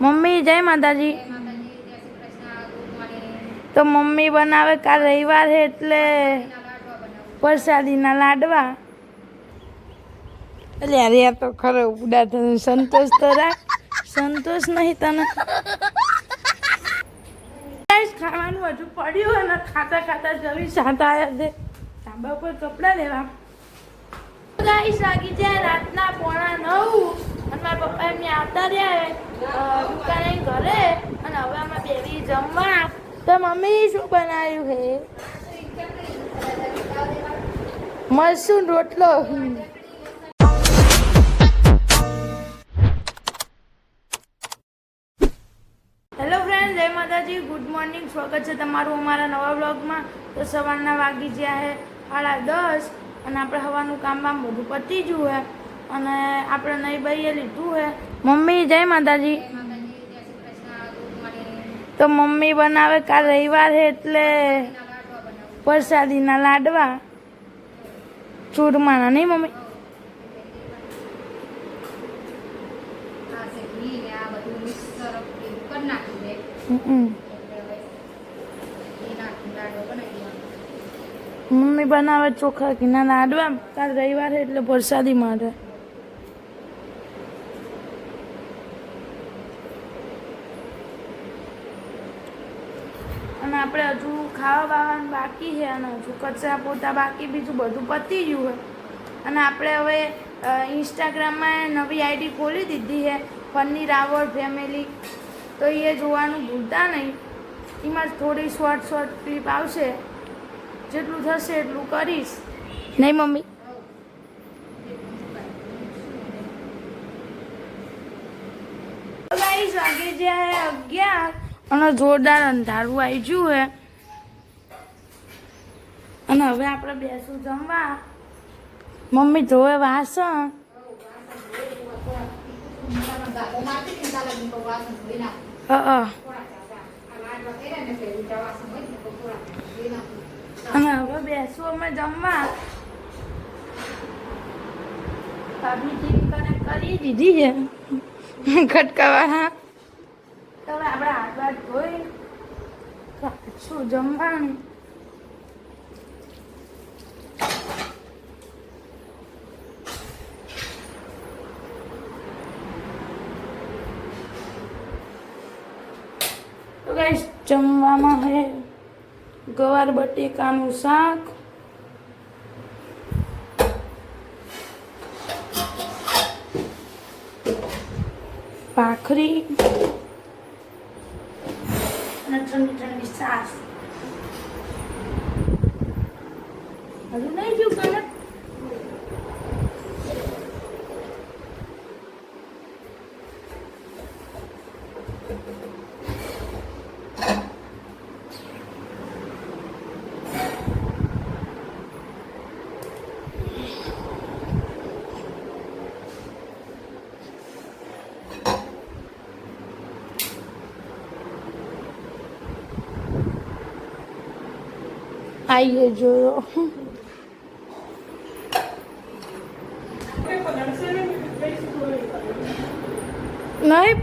Mummy, જય માતાજી. તો મમ્મી બનાવે કાલ રવિવાર છે એટલે પ્રસાદીના લાડવા. એટલે યાર યાર તો ખરો ઉડા તને સંતોષ તો રાખ. સંતોષ નહીં તને. ખાવાનું હજુ પડ્યું અને ખાતા ખાતા જવી સાત આવ્યા છે. ધાબા ઉપર કપડાં લેવા. ગાઈસ વાગી જાય રાતના પોણા નવ. મારા પપ્પા એમને આવતા રહ્યા દુકાને ઘરે. અને હવે અમે બેબી જમવા. તો મમ્મી, શું બનાવ્યું હે? મરસું રોટલો. હેલો ફ્રેન્ડ જય માતાજી. ગુડ મોર્નિંગ સ્વાગત છે તમારું અમારા નવા બ્લોગમાં તો સવારના વાગી ગયા છે સાડા દસ. અને આપણે હવાનું કામ બામ બધું પતી ગયું છે અને આપણે નહીં ભાઈએ લીધું હે? મમ્મી જય માતાજી. તો મમ્મી બનાવે કાલ રવિવાર હે એટલે પ્રસાદીના લાડવા. ચૂરમાના નહીં મમ્મી? મમ્મી બનાવે ચોખા ઘીના લાડવા કાલ રવિવાર એટલે પ્રસાદી માટે અને આપણે હજુ ખાવા બાવાનું બાકી છે અને હજુ કચરા પોતા બાકી બીજું બધું પતી ગયું હોય. અને આપણે હવે ઇન્સ્ટાગ્રામમાં નવી આઈડી ખોલી દીધી છે પનીર રાવળ ફેમિલી તો એ જોવાનું ભૂલતા નહીં. એમાં થોડી શોર્ટ શોર્ટ ક્લિપ આવશે. જેટલું થશે એટલું કરીશ. નહીં મમ્મી. વાગે જાય અગિયાર. અને જોરદાર અંધારું આવી ગયું હે. અને હવે આપણે બેસું જમવા. મમ્મી ધોવે વાસણ. અને હવે બેસું અમે જમવા. કરી દીધી છે. ખટકાવા તો આપણે હાથ વાત ધોઈ. શું જમવાનું તો ગાઈસ જમવામાં હે? ગવાર બટેકાનું શાક. ભાખરી. અને ઠંડી ઠંડી સાસ નહીં ગયું કલર આઈએ જોયો. નહીં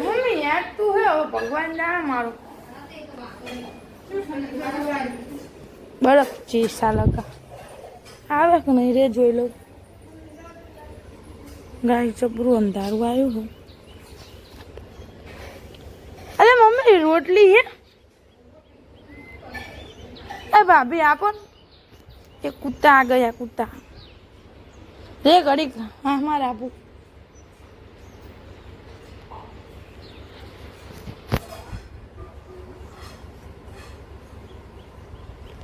મમ્મી, યાદ તું ભગવાન જાણે મારું. બરફ ચીસા નહીં રે જોઈ લો. ગાય ચપરું અંધારું આવ્યું હોય મમ્મી રોટલી હે? એ ભાભી આપો ને એ કૂતા આ ગયા, કૂતા. રે ઘડીક, હા, મારે આપું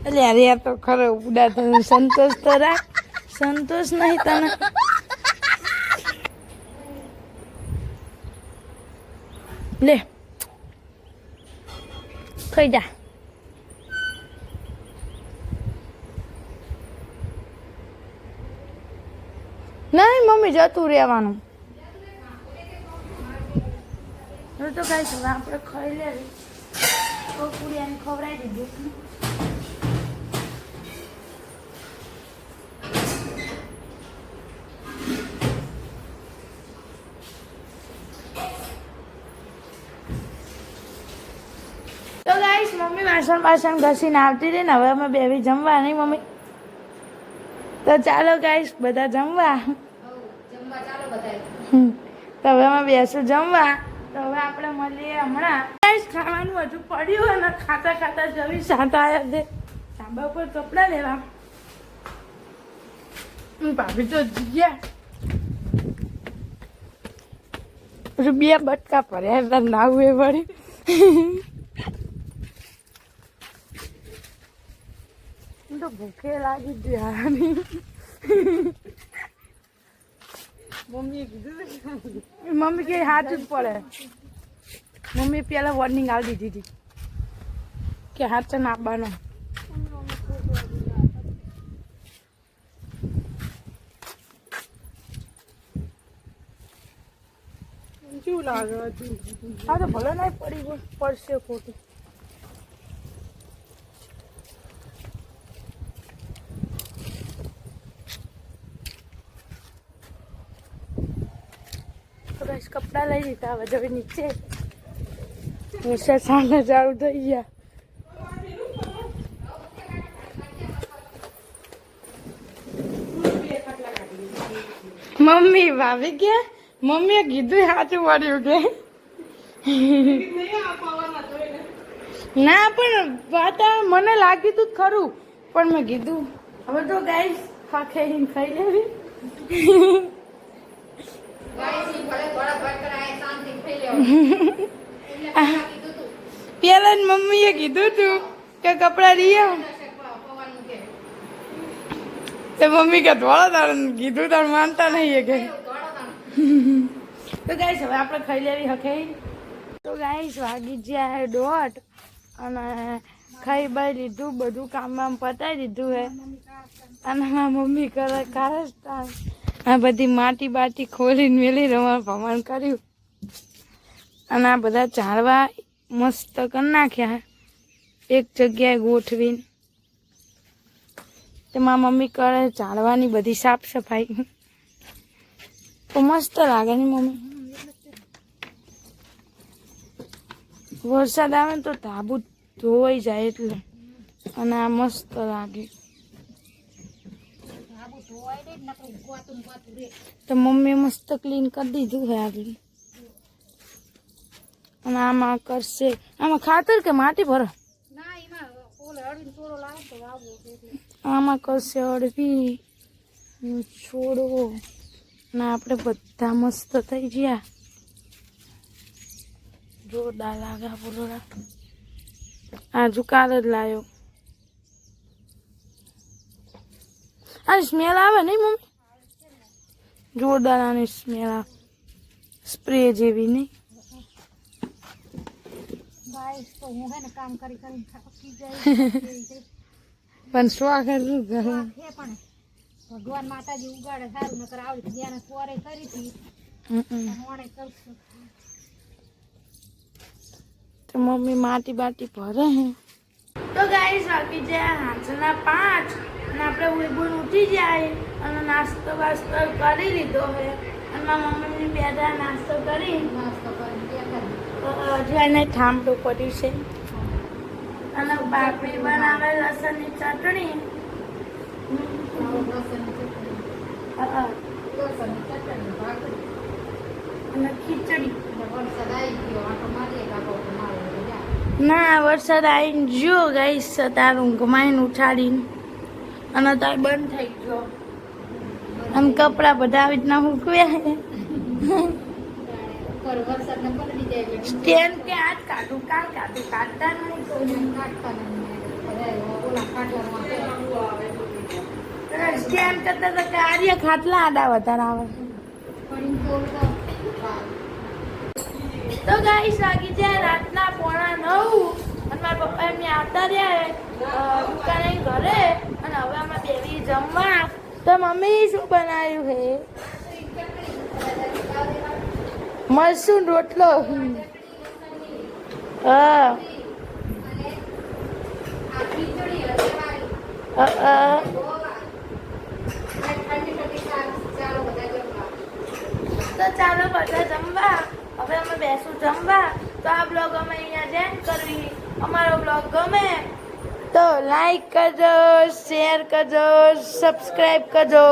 એટલે યાર યાર તો ખરો ઉડા તને સંતોષ તો રાખ. સંતોષ નહીં તને. લે. ખાઈ જા. નહીં મમ્મી જતું રહેવાનું. તો કઈ છું આપણે ખાઈ લે ખવડાવી દીધું. વાસણ બાસણ ઘસીને આવતી રહી ને હવે અમે બેવી જમવા. નહીં, મમ્મી? તો ચાલો ગાઈશ બધા જમવા. તો હવે અમે બેસું જમવા. તો હવે આપણે મળીએ હમણાં. ખાવાનું હજુ પડ્યું અને ખાતા ખાતા જવી સાત આવ્યા છે. ધાબા ઉપર કપડાં લેવા. ભાભી તો ગયા બે બટકા હતા, નાવું એ વળી. હું તો ભૂખે લાગી ગયા મમ્મી કીધું મમ્મી કે હાથ જ પડે. મમ્મી પેલા વોર્નિંગ આવી દીધી હતી કે હાથ છે નાખવાનો. કેવું લાગે? હા તો ભલે નહીં પડી પડશે ખોટું. બસ કપડાં લઈ લીધા, હવે જવી નીચે નિશા સામે ચાલુ થઈ ગયા. મમ્મી ભાભી કે? મમ્મીએ કીધું સાચું પડ્યું કે? ના, પણ વાત મને લાગ્યું તું ખરું. પણ મેં કીધું, હવે તો ગાઈસ, ખાખે ખાઈ લેવી. પેલા મમ્મીએ કીધું તું કે કપડાં લઈ તે મમ્મી કે ધોળો તારું કીધું તારું માનતા નહીં કે. તો ગાઈશ હવે આપણે ખાઈ લેવી હકે તો ગાઈશ વાગી જ્યાં દોઢ અને ખાઈ બાઈ લીધું, બધું કામ વામ પતાવી દીધું હે. અને મારા મમ્મી કરે કારસ્તાન. આ બધી માટી બાટી ખોલીને મેલી રમણ ભમણ કર્યું. અને આ બધા ઝાડવા મસ્ત કરી નાખ્યા. એક જગ્યાએ ગોઠવીને. તેમાં મમ્મી કરે ઝાડવાની બધી સાફ સફાઈ તો મસ્ત લાગે ને મમ્મી. વરસાદ આવે ને તો ધાબુ ધોવાઈ જાય એટલે. અને આ મસ્ત લાગે આબુ ધોવાય ને નકરું ગોતું ગોતું રે તો મમ્મી મસ્ત ક્લીન કરી દીધું છે આગળ અને આમાં કરશે. આમાં ખાતર કે માટી ભરો? આમાં કરશે અડવી છોડવો છોડો. અને આપણે બધા મસ્ત થઈ ગયા. જોરદાર લાગ્યા બોલો આ જુકાર જ લાયો. આ સ્મેલ આવે નહીં મમ્મી? જોરદાર આની સ્મેલ આવે. સ્પ્રે જેવી નહીં. કરી પણ શું કરે ભગવાન માતાજી ઉગાડે સારું નકર આવડી ત્યાં પોરે કરી હતી. તો મમ્મી માટી બાટી ભરે હે? તો ગાઈસ વાગી જાય હાંસના પાંચ. અને આપણે ઉઈબુન ઉઠી જાય અને નાસ્તો વાસ્તો કરી લીધો હે. અને મારા મમ્મીની બે દાડા નાસ્તો કરી. નાસ્તો બેઠા હજુ એને ઠામડું પડ્યું છે. અને બાપડી બનાવે લસણની ચટણી. અને ખીચડી. ના વરસાદ આવીને જો ગાઈસ તારું ઘમાઈને ઉઠાડીને. અને અત્યારે બંધ થઈ ગયો. આમ કપડાં બધા આવી રીતના મૂકવ્યા સ્ટેન્ડ કે આજ કાઢું, કાલ કાઢું, કાઢતા નહીં સ્ટેન્ડ કરતા તો કાર્ય આડા વધારે આવે તો ગાઈસ વાગી જાય રાતના પોણા નવ, અને મારા પપ્પા એમને આવતા રહ્યા ઘરે. અને હવે અમે બેવી જમવા. તો મમ્મી શું બનાવ્યું હે? મરસું રોટલો. હા. તો ચાલો બધા જમવા. હવે અમે બેસું જમવા. તો આ બ્લોગ અમે અહીંયા જેન્ડ કરવી. અમારો બ્લોગ ગમે. તો લાઈક કરજો શેર કરજો સબસ્ક્રાઈબ કરજો.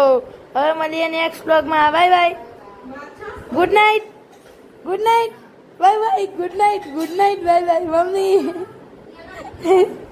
હવે મળીએ નેક્સ્ટ બ્લોગમાં bye bye good night good night bye bye good night good night bye bye mummy.